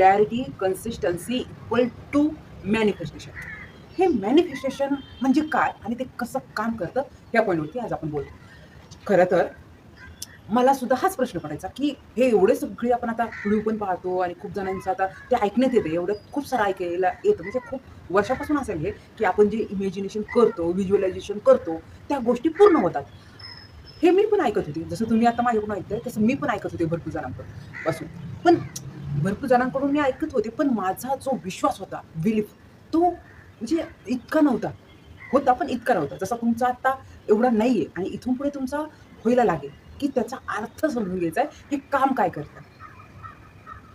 Clarity consistency equal to manifestation हे manifestation म्हणजे काय आणि ते कसं काम करतं या पॉईंटवरती आज आपण बोलतो खरं तर मला सुद्धा हाच प्रश्न पडायचा की हे एवढे सगळे आपण आता व्हिडिओ पण पाहतो आणि खूप जणांचं आता ते ऐकण्यात येते एवढं खूप सारं ऐकायला येतं. म्हणजे खूप वर्षापासून असेल हे की आपण जे इमॅजिनेशन करतो व्हिज्युअलायझेशन करतो त्या गोष्टी पूर्ण होतात. हे मी पण ऐकत होते. जसं तुम्ही आता माझ्याकडून ऐकताय तसं मी पण ऐकत होते भरपूर जणांकडून. पासून पण भरपूर जणांकडून मी ऐकत होते पण माझा जो विश्वास होता बिलीफ तो म्हणजे इतका नव्हता. होता पण इतका नव्हता. जसा तुमचा आता एवढा नाही आहे आणि इथून पुढे तुमचा व्हायला लागेल की त्याचा अर्थ समजून घ्यायचा आहे हे काम काय करतं?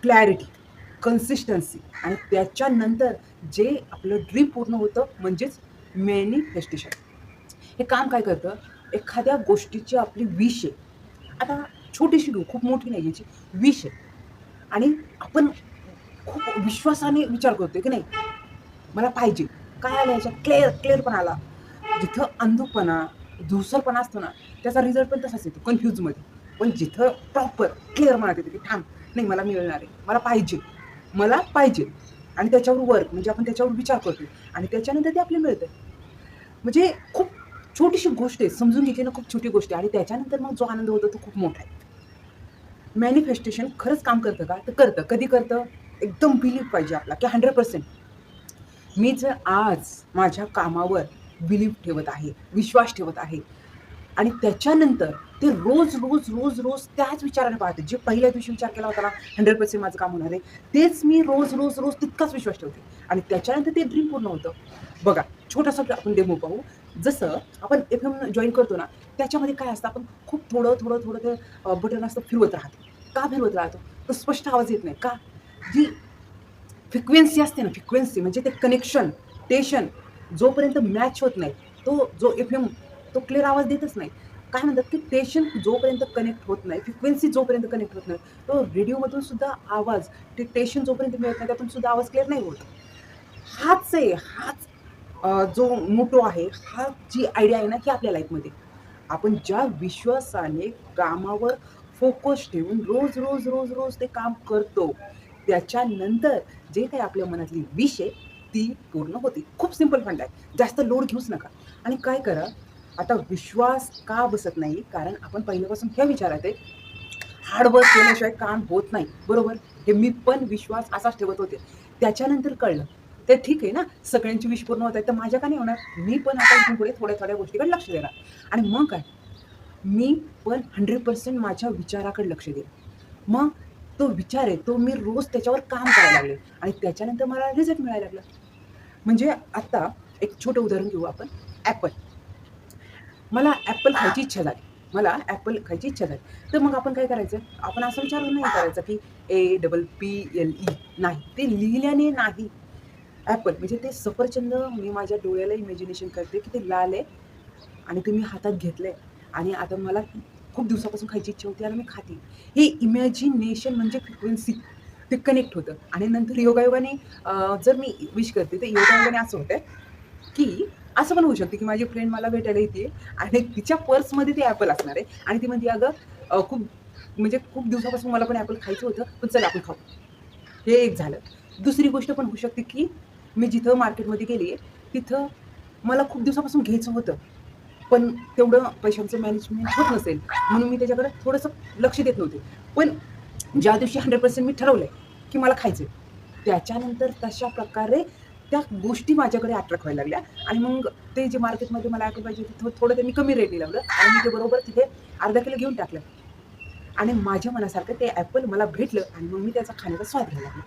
क्लॅरिटी कन्सिस्टन्सी आणि त्याच्यानंतर जे आपलं ड्रीम पूर्ण होतं म्हणजेच मॅनिफेस्टेशन हे काम काय करतं? एखाद्या गोष्टीची आपली विष आहे. आता छोटीशी घेऊ खूप मोठी नाही याची विष आहे. आणि आपण खूप विश्वासाने विचार करतोय की नाही? मला पाहिजे. काय आलं याच्यात? क्लिअर क्लिअर पण आला. जिथं अंधुकपणा धुसरपणा असतो ना त्याचा रिझल्ट पण तसाच येतो कन्फ्यूजमध्ये पण जिथं प्रॉपर क्लिअर म्हणत येते की थांब नाही मला मिळणार आहे. मला पाहिजे. मला पाहिजे. आणि त्याच्यावर वर्क म्हणजे आपण त्याच्यावर विचार करतो आणि त्याच्यानंतर ते आपल्याला मिळतं म्हणजे खूप छोटीशी गोष्ट आहे. समजून घेतली ना खूप छोटी गोष्ट आहे. आणि त्याच्यानंतर मग जो आनंद होतो तो खूप मोठा आहे. मॅनिफेस्टेशन खरंच काम करतं का? तर करतं. कधी करतं? एकदम बिलीव्ह पाहिजे आपला की हंड्रेड पर्सेंट मी जर आज माझ्या कामावर बिलीव्ह ठेवत आहे विश्वास ठेवत आहे आणि त्याच्यानंतर ते रोज रोज रोज रोज त्याच विचाराने पाहते. जे पहिल्या दिवशी विचार केला होता ना हंड्रेड पर्सेंट माझं काम होणार आहे. तेच मी रोज रोज रोज तितकाच विश्वास ठेवते. आणि त्याच्यानंतर ते ड्रीम पूर्ण होतं. बघा छोटासा आपण डेमो पाहू. जसं आपण एफ एम जॉईन करतो ना त्याच्यामध्ये काय असतं आपण खूप थोडं थोडं थोडं ते बटन असतं फिरवत राहतो. का फिरवत राहतो? तो स्पष्ट आवाज येत नाही. का? जी फ्रिक्वेन्सी असते ना फ्रिक्वेन्सी म्हणजे ते कनेक्शन टेशन जोपर्यंत मॅच होत नाही तो जो एफ एम तो क्लिअर आवाज देतच नाही. काय म्हणतात की टेशन जोपर्यंत कनेक्ट होत नाही फ्रिक्वेन्सी जोपर्यंत कनेक्ट होत नाही तो रेडिओमधून सुद्धा आवाज ते टेशन जोपर्यंत मिळत नाही त्यातून सुद्धा आवाज क्लिअर नाही होत. हाच आहे हाच जो मोटो आहे हा जी आयडिया आहे ना की आपल्या लाईफमध्ये आपण ज्या विश्वासाने कामावर फोकस ठेवून रोज रोज रोज रोज ते काम करतो त्याच्यानंतर जे काही आपल्या मनातली विष आहे ती पूर्ण होती. खूप सिंपल फंड आहे. जास्त लोड घेऊच नका. आणि काय करा आता विश्वास का बसत नाही? कारण आपण पहिल्यापासून ह्या विचारात आहे. हार्डवर्क केल्याशिवाय काम होत नाही. बरोबर? हे मी पण विश्वास असाच ठेवत होते. त्याच्यानंतर कळलं ते ठीक आहे ना? सगळ्यांची विश पूर्ण होत आहे तर माझ्या का नाही होणार? मी पण आता इथून पुढे थोड्या थोड्या गोष्टीकडे लक्ष देणार. आणि मग काय? मी पण हंड्रेड पर्सेंट माझ्या विचाराकडे लक्ष देईन. मग तो विचार आहे तो मी रोज त्याच्यावर काम करायला लागले. आणि त्याच्यानंतर मला रिझल्ट मिळायला लागला. म्हणजे आत्ता एक छोटं उदाहरण घेऊ आपण. ॲपल मला ॲपल खायची इच्छा झाली. मला ॲपल खायची इच्छा झाली. तर मग आपण काय करायचं? आपण असं विचार नाही करायचं की A double P L E नाही. ते लिहिल्याने नाही. ॲपल म्हणजे ते सफरचंद मी माझ्या डोळ्याला इमॅजिनेशन करते की ते लाल आहे आणि ते मी हातात घेतलं आहे आणि आता मला खूप दिवसापासून खायची इच्छा होती आणि मी खाते. हे इमॅजिनेशन म्हणजे फ्रिक्वेन्सी ते कनेक्ट होतं. आणि नंतर योगायोगाने जर मी विश करते तर योगायोगाने असं होतं की असं पण होऊ शकते की माझी फ्रेंड मला भेटायला येते आणि तिच्या पर्समध्ये ते ॲपल असणार आहे. आणि ती म्हणते अगं खूप म्हणजे खूप दिवसापासून मला पण ॲपल खायचं होतं पण चला आपण खाऊ. हे एक झालं. दुसरी गोष्ट पण होऊ शकते की मी जिथं मार्केटमध्ये गेली आहे तिथं मला खूप दिवसापासून घ्यायचं होतं. पण तेवढं पैशांचं मॅनेजमेंट होत नसेल. म्हणून मी त्याच्याकडे थोडंसं लक्ष देत नव्हते. पण ज्या दिवशी हंड्रेड पर्सेंट मी ठरवलं आहे की मला खायचं आहे त्याच्यानंतर तशा प्रकारे त्या गोष्टी माझ्याकडे अट्रॅक्ट व्हायला लागल्या. आणि मग ते जे मार्केटमध्ये मला ऐकलं पाहिजे तिथं थोडं त्यांनी कमी रेटने लावलं आणि मी ते बरोबर तिथे अर्धा किलो घेऊन टाकलं. आणि माझ्या मनासारखं ते ॲपल मला भेटलं आणि मग मी त्याचा खाण्याचा स्वाद घ्यायला लागला.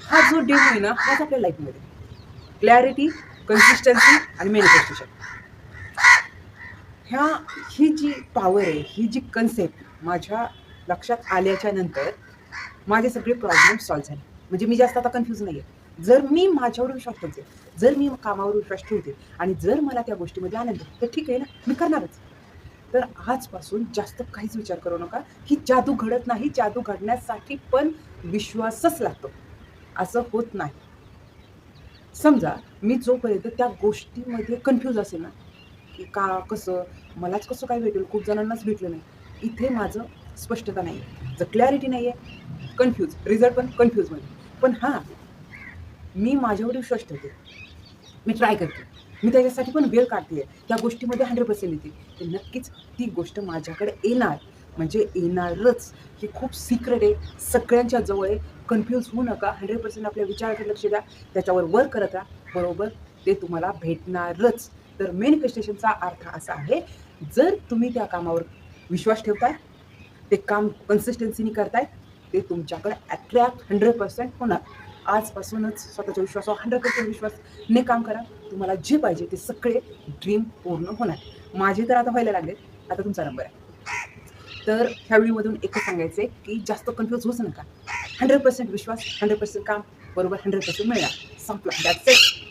हा जो डेमो आहे ना हाच आपल्या लाईफमध्ये क्लॅरिटी कन्सिस्टन्सी आणि मॅनिफेस्टेशन ह्या ही जी पॉवर आहे ही जी कन्सेप्ट माझ्या लक्षात आल्याच्यानंतर माझे सगळे प्रॉब्लेम सॉल्व्ह झाले. म्हणजे मी जास्त आता कन्फ्यूज नाही आहे जर मी माझ्यावर विश्वास ठेवते जर मी कामावर विश्वास ठेवते आणि जर मला त्या गोष्टीमध्ये आनंद तर ठीक आहे ना? मी करणारच. तर आजपासून जास्त काहीच विचार करू नका. ही जादू घडत नाही. जादू घडण्यासाठी पण विश्वासच लागतो. असं होत नाही. समजा मी जोपर्यंत त्या गोष्टीमध्ये कन्फ्यूज असेल ना की का कसं मलाच कसं काय भेटेल खूप जणांनाच भेटलं नाही इथे माझं स्पष्टता नाही आहे जर क्लॅरिटी नाही आहे कन्फ्यूज रिझल्ट पण कन्फ्यूजमध्ये पण हां मी माझ्यावर विश्वास ठेवते. मी ट्राय करते. मी त्याच्यासाठी पण वेळ काढते. त्या गोष्टीमध्ये हंड्रेड पर्सेंट येते. तर नक्कीच ती गोष्ट माझ्याकडे येणार. म्हणजे येणारच. हे खूप सिक्रेट आहे. सगळ्यांच्या जवळ आहे. कन्फ्यूज होऊ नका. हंड्रेड पर्सेंट आपल्या विचाराकडे लक्ष द्या. त्याच्यावर वर्क करत राहा. बरोबर? ते तुम्हाला भेटणारच. तर मेनिफेस्टेशनचा अर्थ असा आहे जर तुम्ही त्या कामावर विश्वास ठेवताय ते काम कन्सिस्टन्सीने करताय ते तुमच्याकडे अट्रॅक्ट हंड्रेड पर्सेंट होणार. आजपासूनच स्वतःच्या विश्वासावर हंड्रेड पर्सेंट विश्वासने काम करा. तुम्हाला जे पाहिजे ते सगळे ड्रीम पूर्ण होणार. माझे तर आता व्हायला लागले. आता तुमचा नंबर आहे. तर ह्या व्हिडिओमधून एकच सांगायचं आहे की जास्त कन्फ्यूज होच नका. हंड्रेड पर्सेंट विश्वास हंड्रेड पर्सेंट काम बरोबर हंड्रेड पर्सेंट मिळणार. संपला. दॅट्स इट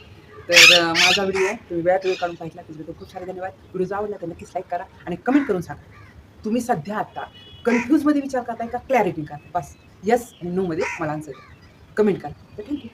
तर माझा व्हिडिओ तुम्ही वेळात वेळ काढून पाहिला. त्याच्याबद्दल खूप सारे धन्यवाद. व्हिडिओ आवडला तर नक्कीच लाईक करा आणि कमेंट करून सांगा. तुम्ही सध्या आता कन्फ्यूजमध्ये विचार करताय का क्लॅरिटी करताय? बस. येस आणि नोमध्ये मला आन्सर कमेंट करा. तर थँक्यू